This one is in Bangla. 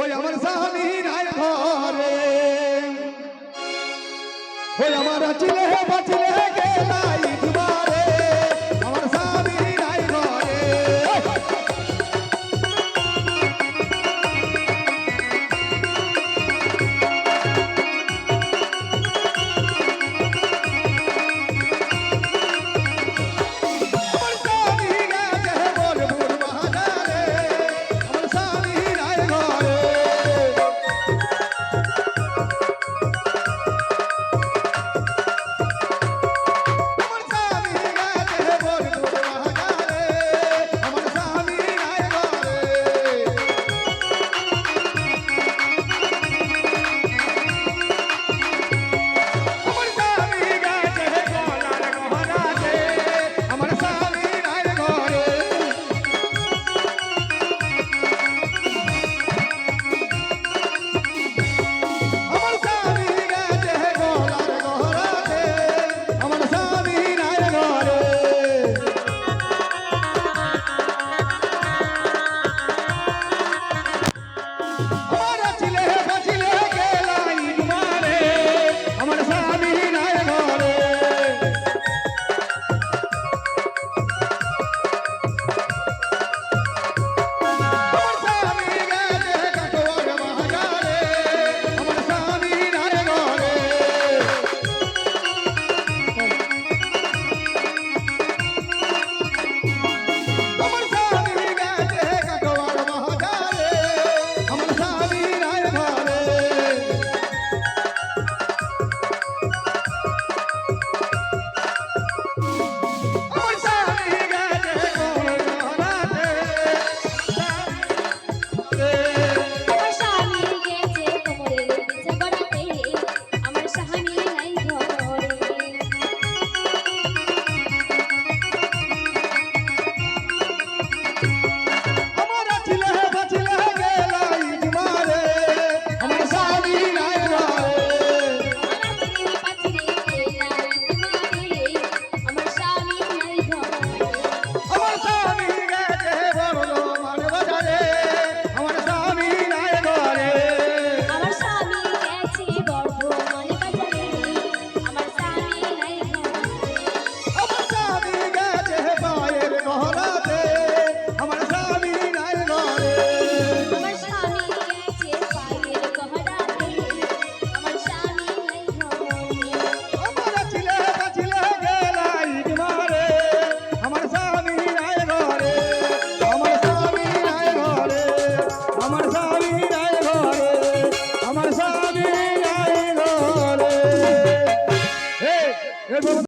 ওই আমার স্বামী নাই ঘরে। ওই আমার চিলে বাঁচলে গেলাই Bye.